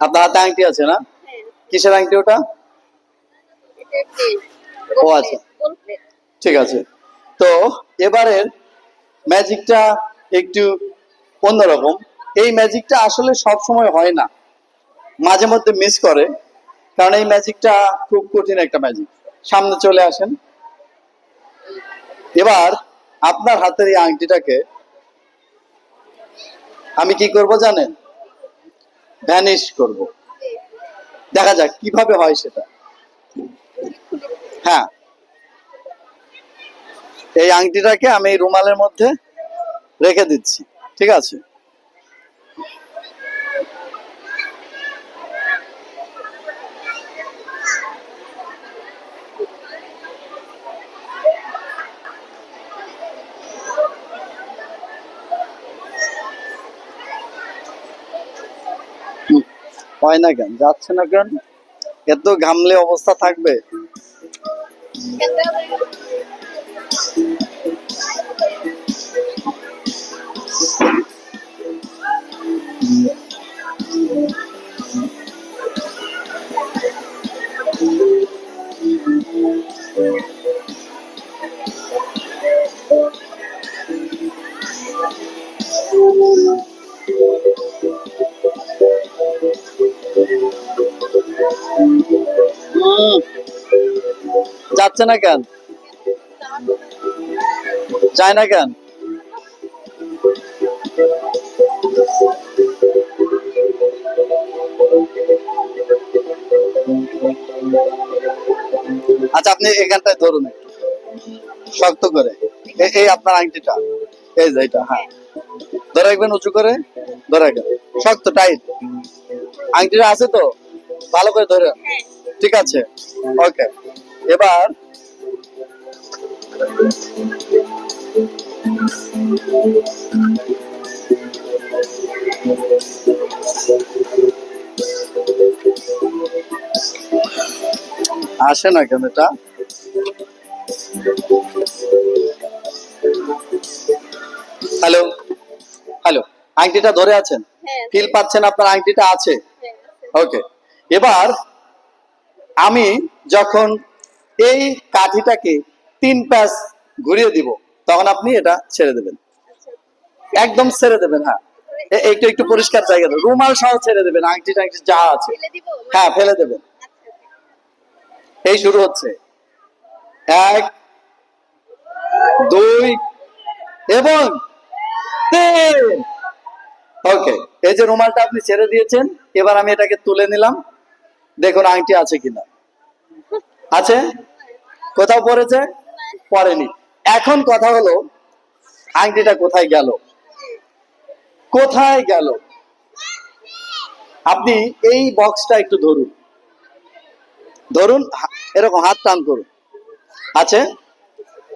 আপনার হাতে আংটি আছে না? কিসের আংটি ওটা? ও আচ্ছা। ঠিক আছে। তো এবারের ম্যাজিকটা একটু অন্যরকম। এই ম্যাজিকটা আসলে সব সময় হয় না। মাঝে মধ্যে মিস করে। কারণ এই ম্যাজিকটা খুব কঠিন একটা ম্যাজিক। সামনে চলে আসেন। এবার আপনার হাতের এই আংটিটাকে আমি কি করব জানেন? ভ্যানিশ করব। দেখা যাক কীভাবে হয় সেটা। হ্যাঁ। এই আংটিটাকে আমি রুমালের মধ্যে রেখে দিচ্ছি। ঠিক আছে? হয় না কেন? যাচ্ছে না কেন? এত ঘামলে অবস্থা থাকবে? যাচ্ছে না কেন? যায় না কেন? আচ্ছা আপনি এখানটায় ধরুন শক্ত করে। এই আপনার আংটিটা। এই যে এটা হ্যাঁ। ধরে রাখবেন উঁচু করে ধরে রাখবেন শক্ত টাইট। আংটিটা আছে তো? ভালো করে ধরে ঠিক আছে। ওকে। এবার আসে না কেন এটা? হ্যালো হ্যালো আংটিটা ধরে আছেন? হ্যাঁ ফিল পাচ্ছেন আপনার আংটিটা আছে? হ্যাঁ ওকে এবার আমি যখন এই কাঠিটাকে তিন প্যাস ঘুরিয়ে দিব তখন আপনি এটা ছেড়ে দেবেন। একদম ছেড়ে দেবেন হ্যাঁ। একটু একটু পরিষ্কার জায়গা। রুমাল সহ ছেড়ে দেবেন আংটি টাংটি যা আছে। হ্যাঁ ফেলে দেবেন। এই শুরু হচ্ছে। এক দুই এবং তিন। ওকে এই যে রুমালটা আপনি ছেড়ে দিয়েছেন এবার আমি এটাকে তুলে নিলাম। দেখুন আংটি আছে কিনা। আছে? কোথাও পড়েছে? পড়েনি। এখন কথা হলো, আংটিটা কোথায় গেল? কোথায় গেল? আপনি এই বক্সটা একটু ধরুন। ধরুন এরকম হাত টান করুন। আছে?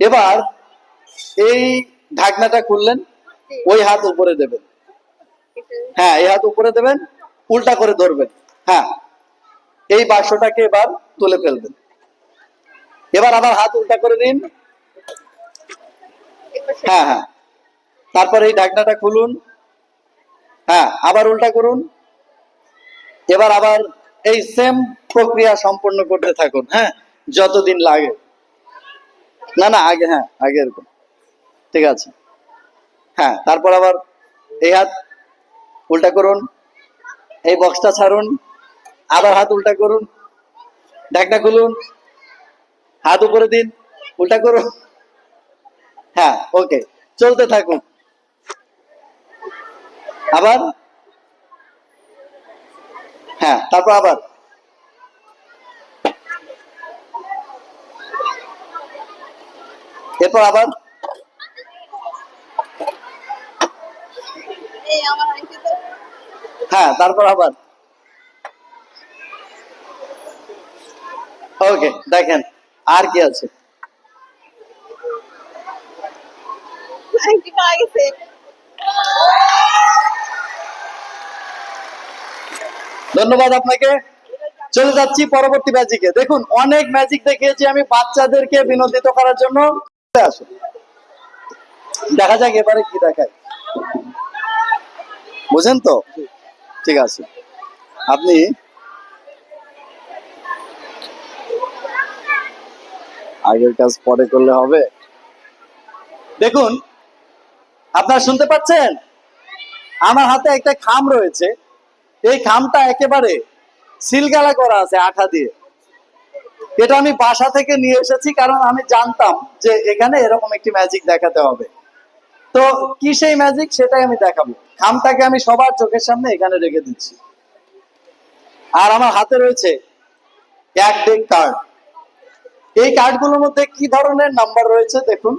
এবার এই ঢাকনাটা খুললেন, ওই হাত উপরে দেবেন। হ্যাঁ এই হাত উপরে দেবেন, উল্টা করে ধরবেন। হ্যাঁ এই বাক্সটাকে এবার তুলে ফেলবেন। এবার আবার হাত উল্টা করে নিন। হ্যাঁ হ্যাঁ। তারপর এই ঢাকনাটা খুলুন। হ্যাঁ আবার উল্টা করুন। এবার আবার এই সেম প্রক্রিয়া সম্পন্ন করতে থাকুন হ্যাঁ যতদিন লাগে। না না, আগে হ্যাঁ আগে এরকম। ঠিক আছে। হ্যাঁ তারপর আবার এই হাত উল্টা করুন। এই বক্সটা ছাড়ুন। আবার হাত উল্টা করুন। ঢাকনা খুলুন। হাত উপরে দিন, উল্টা করুন হ্যাঁ ওকে চলতে থাকুন। আবার? হ্যাঁ তারপর আবার। এরপর আবার? হ্যাঁ তারপর আবার। ওকে দেখেন। আর কি আছে? ধন্যবাদ আপনাকে। চলে যাচ্ছি পরবর্তী ম্যাজিকে। দেখুন, অনেক ম্যাজিক দেখিয়েছি আমি বাচ্চাদেরকে বিনোদিত করার জন্য। আসো দেখা যাক এবারে কি দেখায়। বুঝেন তো? ঠিক আছে। আপনি আগের কাজ পরে করলে হবে? দেখুন, আপনারা শুনতে পাচ্ছেন? আমার হাতে একটা খাম রয়েছে। এই খামটা একেবারে সিলগালা করা আছে আঠা দিয়ে। এটা আমি বাসা থেকে নিয়ে এসেছি কারণ আমি জানতাম যে এখানে এরকম একটি ম্যাজিক দেখাতে হবে। তো কি সেই ম্যাজিক সেটাই আমি দেখাবো। খামটাকে আমি সবার চোখের সামনে এখানে রেখে দিচ্ছি। আর আমার হাতে রয়েছে এক ডেক কার্ড এই কার্ডগুলোর মধ্যে কি ধরনের নাম্বার রয়েছে দেখুন।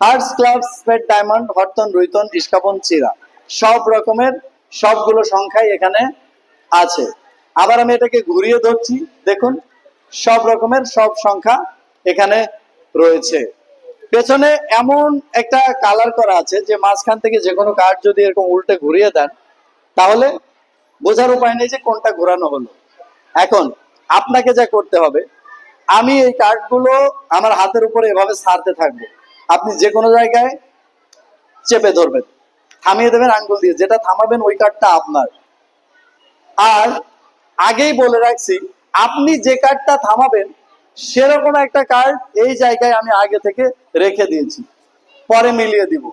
হার্টস ক্লাব স্পেড ডায়মন্ড হরতন রুইতন ইস্কাপন চিরা সব রকমের সবগুলো সংখ্যাই এখানে আছে। আবার আমি এটাকে ঘুরিয়ে ধরছি, দেখুন, সব রকমের সব সংখ্যা এখানে রয়েছে। পেছনে এমন একটা কালার করা আছে যে মাঝখান থেকে যে কোনো কার্ড যদি এরকম উল্টে ঘুরিয়ে দেন, তাহলে বোঝার উপায় নেই যে কোনটা ঘোরানো হলো। এখন, আপনাকে যা করতে হবে আমি এই কার্ডগুলো আমার হাতের উপরে এভাবে ছাড়তে থাকব। আপনি যে কোনো জায়গায় চেপে ধরবেন। থামিয়ে দেবেন আঙ্গুল দিয়ে। যেটা থামাবেন ওই কার্ডটা আপনার। আর আগেই বলে রাখছি, আপনি যে কার্ডটা থামাবেন, সেরকম একটা কার্ড এই জায়গায় আমি আগে থেকে রেখে দিয়েছি। পরে মিলিয়ে দিব।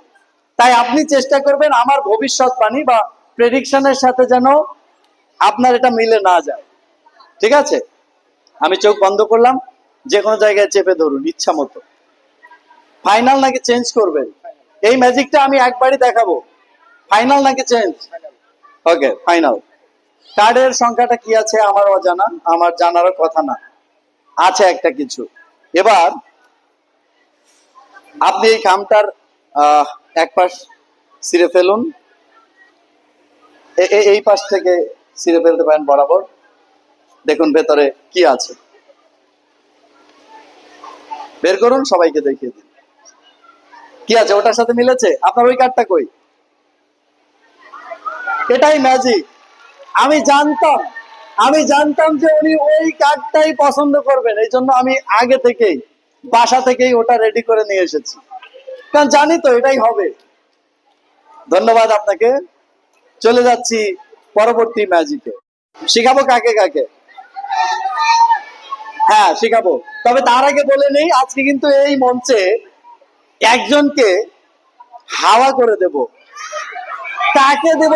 তাই আপনি চেষ্টা করবেন আমার ভবিষ্যৎবাণী বা প্রেডিকশনের সাথে যেন আপনার এটা মিলে না যায়। ঠিক আছে? আমি চোখ বন্ধ করলাম, যে কোনো জায়গায় চেপে ধরুন, ইচ্ছা মতো। ফাইনাল নাকি চেঞ্জ করবেন? এই ম্যাজিকটা আমি একবারই দেখাবো। ফাইনাল নাকি চেঞ্জ ওকে ফাইনাল কার্ডের সংখ্যাটা কি আছে আমার অজানা? আমার জানারও কথা না। আছে একটা কিছু। এবার, আপনি এই খামটার এক পাশ ছিঁড়ে ফেলুন। এই পাশ থেকে ছিঁড়ে ফেলতে পারেন বরাবর। দেখুন ভেতরে কি আছে। বের করুন, সবাইকে দেখিয়ে দিন। কি আছে, ওটার সাথে মিলেছে? আপনার ওই কার্ডটা কই? এটাই ম্যাজিক আমি জানতাম আমি জানতাম যে উনি ওই কার্ডটাই পছন্দ করবেন। এই জন্য আমি আগে থেকেই, বাসা থেকেই ওটা রেডি করে নিয়ে এসেছি। কারণ জানি তো এটাই হবে। ধন্যবাদ আপনাকে। চলে যাচ্ছি পরবর্তী ম্যাজিকে শিখাবো কাকে কাকে? হ্যাঁ শিখাবো। তবে তার আগে বলে নেই, আজকে কিন্তু এই মঞ্চে একজনকে হাওয়া করে দেব। কাকে দেব?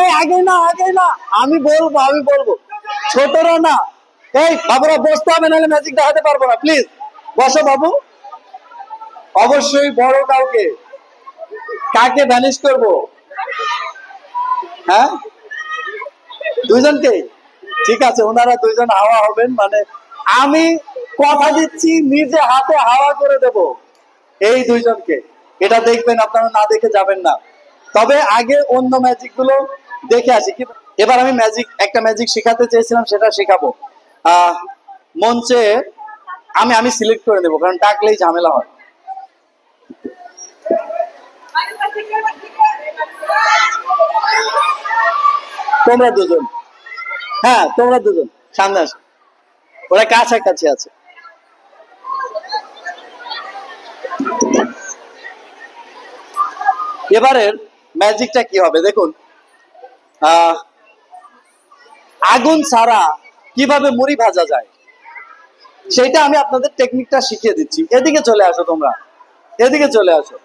এই আগে না আগে না। আমি বলব আমি বলব। ছোটরা না। এই, বাবুরা, বসতে হবে, নাহলে ম্যাজিক দেখাতে পারব না প্লিজ বসো বাবু। অবশ্যই বড় কাউকে। কাকে ভ্যানিশ করব? হ্যাঁ? দুইজনকে? ঠিক আছে, ওনারা দুইজন হাওয়া হবেন মানে আমি কথা দিচ্ছি, নিজে হাতে হাওয়া করে দেব এই দুইজনকে। এটা দেখবেন, আপনারা না দেখে যাবেন না। তবে আগে অন্য ম্যাজিকগুলো দেখে আসি। এবার আমি ম্যাজিক, একটা ম্যাজিক শেখাতে চেয়েছিলাম, সেটা শেখাবো। মঞ্চে আমি আমি সিলেক্ট করে নেব, কারণ ডাকলেই ঝামেলা হয়। তোমরা দুজন। হ্যাঁ তোমরা দুজন, সামনে আসো। ওরা কাছাকাছি আছে। এবারের ম্যাজিকটা কি হবে? দেখুন আগুন ছাড়া কীভাবে মুড়ি ভাজা যায়, সেটা আমি আপনাদের টেকনিকটা শিখিয়ে দিচ্ছি। এদিকে চলে আসো তোমরা। এদিকে চলে আসো।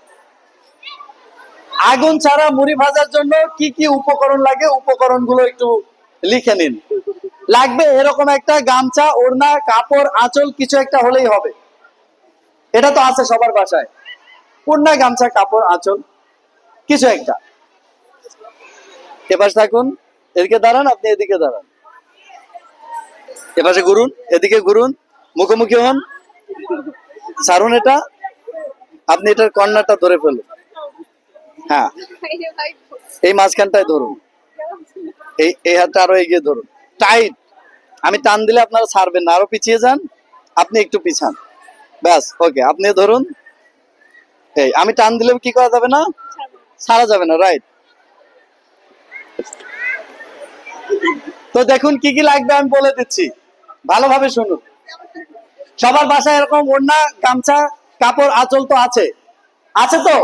আগুন ছাড়া মুড়ি ভাজার জন্য কি কি উপকরণ লাগে? উপকরণগুলো একটু লিখে নিন। লাগবে এরকম একটা গামছা, ওড়না, কাপড়, আঁচল, কিছু একটা হলেই হবে। এটা তো আছে সবার বাসায়। ওড়না, গামছা, কাপড়, আঁচল, কিছু একটা। এপাশে থাকুন, এদিকে দাঁড়ান, আপনি এদিকে দাঁড়ান। এপাশে ঘুরুন, এদিকে ঘুরুন, মুখোমুখি হন। সারুন এটা। আপনি এটার কর্নারটা ধরে ফেলুন। হ্যাঁ। এই মাঝখানটায় ধরুন। এই এই হাতটা আরও এগিয়ে ধরুন। টাইট আমি টান দিলে আপনারা ছাড়বেন না। আরও পিছিয়ে যান। আপনি একটু পিছান। ব্যাস ওকে আপনি ধরুন। এই, আমি টান দিলে কি করা যাবে না? ছাড়া যাবে না রাইট তো দেখুন কি কি লাগবে আমি বলে দিচ্ছি। ভালোভাবে শুনুন। সবার বাসায় এরকম ওড়না, গামছা, কাপড়, আঁচল তো আছে। আছে তো?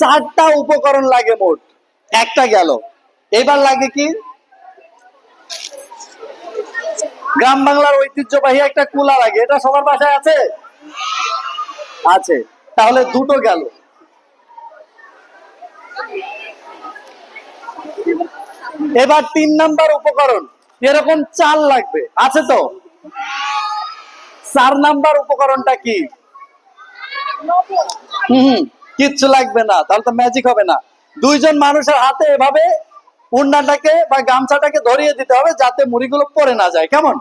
চারটা উপকরণ লাগে মোট। একটা গেল। এবার লাগে কি? গ্রাম বাংলার ঐতিহ্যবাহী একটা কুলা লাগে। এটা সবার বাসায় আছে? আছে। তাহলে দুটো গেল। এবার তিন নাম্বার উপকরণ। এরকম চাল লাগবে। আছে তো? চার নাম্বার উপকরণটা কি? হুম, কিচ্ছু লাগবে না। তাহলে তো ম্যাজিক হবে না। দুইজন মানুষের হাতে এভাবে উন্নাটাকে বা গামছাটাকে ধরিয়ে দিতে হবে যাতে মুড়িগুলো পড়ে না যায়। কেমন?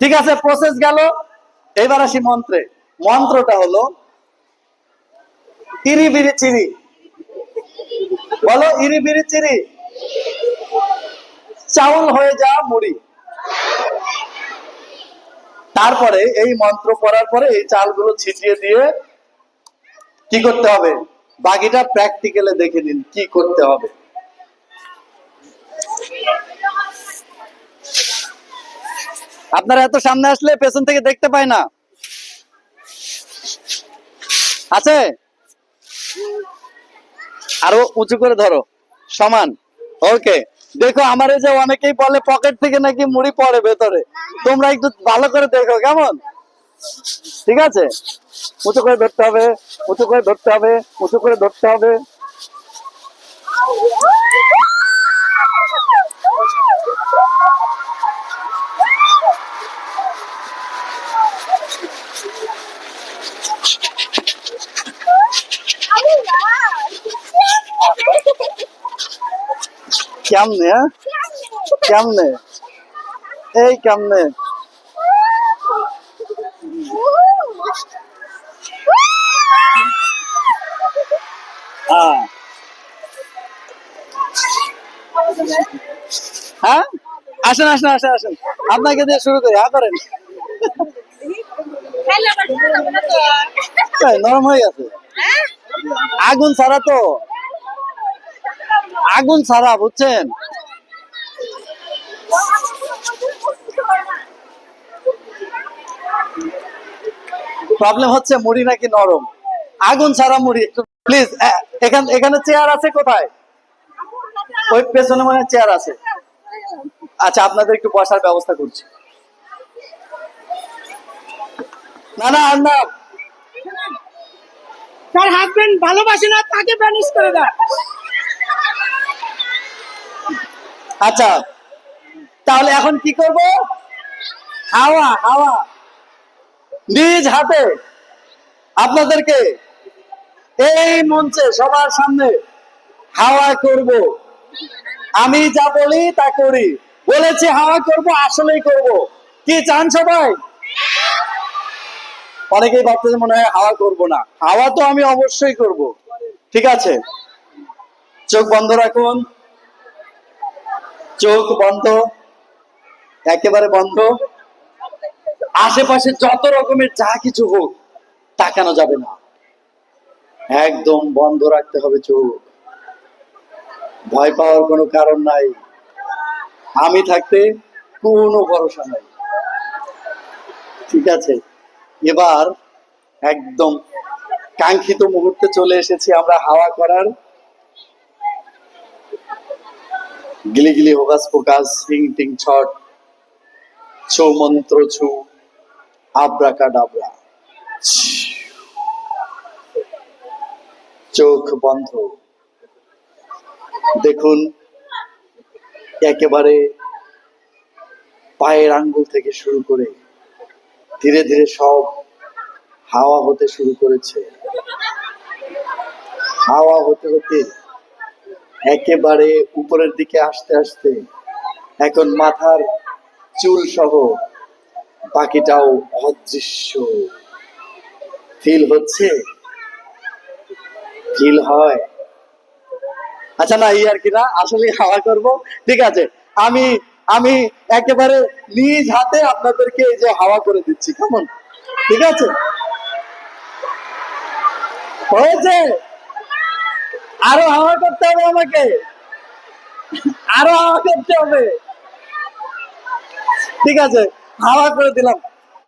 ঠিক আছে প্রসেস গেল। এবার আসি মন্ত্রে। মন্ত্রটা হলো ইরি বিরি চিরি বলো ইরি বিরি চিরি চাউল হয়ে যা মুড়ি। তারপরে এই মন্ত্র পড়ার পরে এই চালগুলো ছিটিয়ে দিয়ে কি করতে হবে? বাকিটা প্র্যাকটিক্যালে দেখে নিন, কি করতে হবে। আপনারা এত সামনে আসলে পেছন থেকে দেখতে পায় না। আছে? আরও উঁচু করে ধরো। সমান। ওকে। দেখো, আমার যে অনেকেই বলে পকেট থেকে নাকি মুড়ি পড়ে ভেতরে। তোমরা একটু ভালো করে দেখো, কেমন? ঠিক আছে? উঁচু করে ধরতে হবে, উঁচু করে ধরতে হবে, উঁচু করে ধরতে হবে। কেমনে হ্যাঁ? কেমনে? এই কেমনে? হ্যাঁ। হ্যাঁ? আসেন আসেন আসেন আসেন। আপনাকে দিয়ে শুরু করি হ্যাঁ করেন। নরম হয়ে গেছে। আগুন ছাড়া তো। আগুন ছাড়া, বুঝছেন? প্রবলেম হচ্ছে মুড়ি নাকি নরম? আগুন ছাড়া মুড়ি প্লিজ এখান, এখানে চেয়ার আছে কোথায়? ওই পেছনে মনে চেয়ার আছে। আচ্ছা আপনাদের একটু বসার ব্যবস্থা করছি। না না না। তার হাজবেন্ড ভালোবাসে না, তাকে ব্যানিশ করে দেয় আচ্ছা তাহলে এখন কি করব? হাওয়া হাওয়া। নিজ হাতে আপনাদেরকে এই মঞ্চে সবার সামনে হাওয়া করব। আমি যা বলি তা করি। বলেছি হাওয়া করব, আসলেই করব। কি চান সবাই? অনেকেই ভাবতেছে মনে হয় হাওয়া করব না। হাওয়া তো আমি অবশ্যই করব। ঠিক আছে? চোখ বন্ধ রাখুন। চোখ বন্ধ, একেবারে বন্ধ। আশেপাশে যত রকমের যা কিছু হোক, তাকানো যাবে না। একদম বন্ধ রাখতে হবে চোখ। ভয় পাওয়ার কোনো কারণ নাই। আমি থাকতে কোনো ভরসা নাই। ঠিক আছে, এবার একদম কাঙ্ক্ষিত মুহূর্তে চলে এসেছি আমরা হাওয়া করার। গিলি গিলি হোকাস ফোকাস হিং টিং ছট, ছৌ মন্ত্র ছু আব্রাকা ডাবরা চোখ বন্ধ। দেখুন, একেবারে পায়ের আঙ্গুল থেকে শুরু করে ধীরে ধীরে সব হাওয়া হতে শুরু করেছে। হাওয়া হতে হতে একেবারে উপরের দিকে আসতে আসতে এখন মাথার চুল সহ বাকিটাও অদৃশ্য। ফিল হচ্ছে? ফিল হয়। আচ্ছা না, এই আর কি না? আসলে হাওয়া করব? ঠিক আছে, আমি আমি একেবারে নিজ হাতে আপনাদেরকে এই যে হাওয়া করে দিচ্ছি, কেমন? ঠিক আছে? হয়েছে? আরও হাওয়া করতে হবে আমাকে। আরও হাওয়া করতে হবে। ঠিক আছে হাওয়া করে দিলাম।